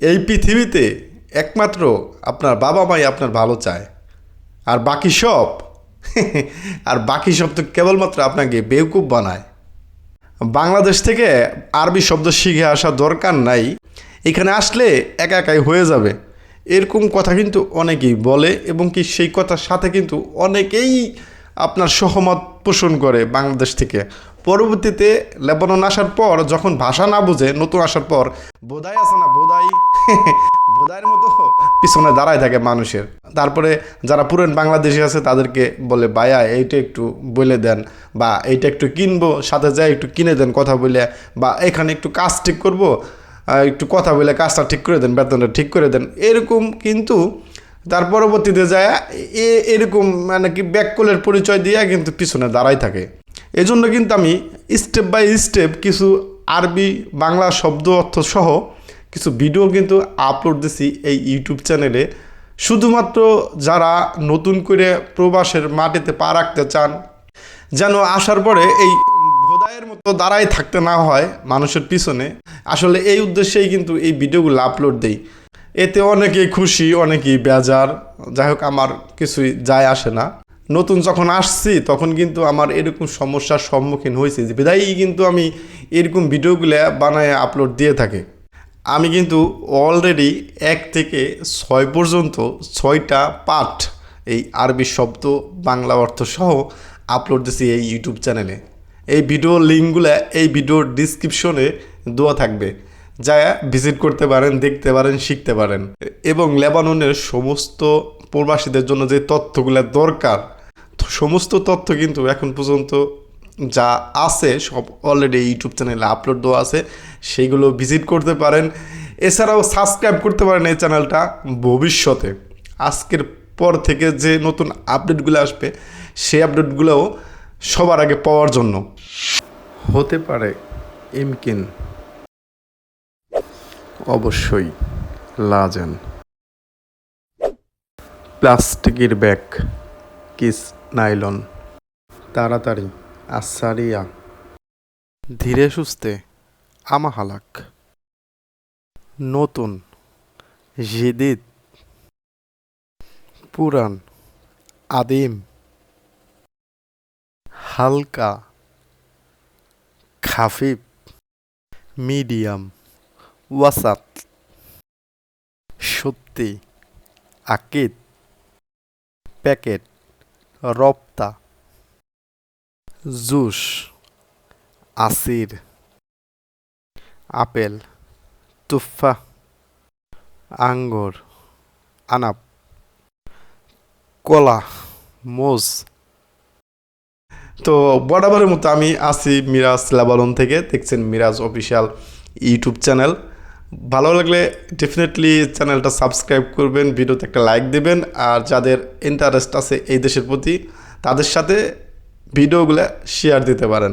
এই পৃথিবীতে একমাত্র আপনার বাবা মাই আপনার ভালো চায়। আর বাকি সব, আর বাকি সব তো কেবলমাত্র আপনাকে বেউকুব বানায়। বাংলাদেশ থেকে আরবি শব্দ শিখে আসা দরকার নাই। এখানে আসলে একা একাই হয়ে যাবে। এরকম কথা কিন্তু অনেকেই বলে এবং কি সেই কথার সাথে কিন্তু অনেকেই আপনার সহমত পোষণ করে বাংলাদেশ থেকে। পরবর্তীতে লেবানন আসার পর যখন ভাষা না বুঝে, নতুন আসার পর বোধাই আছে না বোধাই? বোধাইয়ের মতো পিছনে দাঁড়ায় থাকে মানুষের। তারপরে যারা পুরান বাংলাদেশি আছে, তাদেরকে বলে বায়া এইটা একটু বলে দেন বা এইটা একটু কিনবো, সাথে যাই একটু কিনে দেন কথা বলে বা এখানে একটু কাজ ঠিক করব একটু কথা বলে কাজটা ঠিক করে দেন, বেতনটা ঠিক করে দেন। এরকম কিন্তু তার পরবর্তীতে যায় এরকম মানে কি ব্যাককলের পরিচয় দিয়ে কিন্তু পিছনে দাঁড়াই থাকে। এজন্য কিন্তু আমি স্টেপ বাই স্টেপ কিছু আরবি, বাংলা শব্দ অর্থ সহ কিছু ভিডিও কিন্তু আপলোড দিছি এই ইউটিউব চ্যানেলে শুধুমাত্র যারা নতুন করে প্রবাসের মাটিতে পা রাখতে চান, যেন আসার পরে এই ভোদায়ের মতো দাঁড়াই থাকতে না হয় মানুষের পিছনে, আসলে এই উদ্দেশ্যেই কিন্তু এই ভিডিওগুলো আপলোড দেই। এতে অনেকেই খুশি, অনেকেই বেজার, যাই হোক আমার কিছুই যায় আসে না। নতুন যখন আসছি, তখন কিন্তু আমার এরকম সমস্যার সম্মুখীন হয়েছি যে বিদায়ই কিন্তু আমি এরকম ভিডিওগুলো বানায় আপলোড দিয়ে থাকি। আমি কিন্তু অলরেডি এক থেকে ছয় পর্যন্ত ছয়টা পাঠ এই আরবি শব্দ, বাংলা অর্থ সহ আপলোড দিছি এই ইউটিউব চ্যানেলে এই ভিডিও লিঙ্কগুলো এই ভিডিওর ডিসক্রিপশনে দেওয়া থাকবে। যা ভিজিট করতে পারেন, দেখতে পারেন, শিখতে পারেন। এবং লেবাননের সমস্ত প্রবাসীদের জন্য যে তথ্যগুলো দরকার সমস্ত তথ্য কিন্তু এখন পর্যন্ত যা আছে, সব অলরেডি ইউটিউব চ্যানেলে আপলোড দেওয়া আছে, সেইগুলো ভিজিট করতে পারেন। এছাড়াও সাবস্ক্রাইব করতে পারেন এই চ্যানেলটা ভবিষ্যতে। আজকের পর থেকে যে নতুন আপডেটগুলো আসবে, সেই আপডেটগুলোও সবার আগে পাওয়ার জন্য। হতে পারে এমকিন। অবশ্যই লাজেন। প্লাস্টিকের ব্যাগ, কিস। নাইলন। তাড়াতাড়ি আসারিয়া ধীরে সুস্থে, আমাহালাক। নতুন, জিদিদ। পুরান আদিম। হালকা, খাফিফ। মিডিয়াম, ওয়াসাত। সত্যি, আকিদ। প্যাকেট। রপ্তা। জুস আসির আপেল তুফা আঙ্গুর আনাপ কলা, মোজ। তো বরাবরের মতো আমি আসি মিরাজ লেবালন থেকে, দেখছেন মিরাজ অফিসিয়াল ইউটিউব চ্যানেল। ভালো লাগলে ডেফিনেটলি চ্যানেলটা সাবস্ক্রাইব করবেন, ভিডিওতে একটা লাইক দেবেন, আর যাদের ইন্টারেস্ট আছে এই দেশের প্রতি, তাদের সাথে ভিডিওগুলো শেয়ার দিতে পারেন।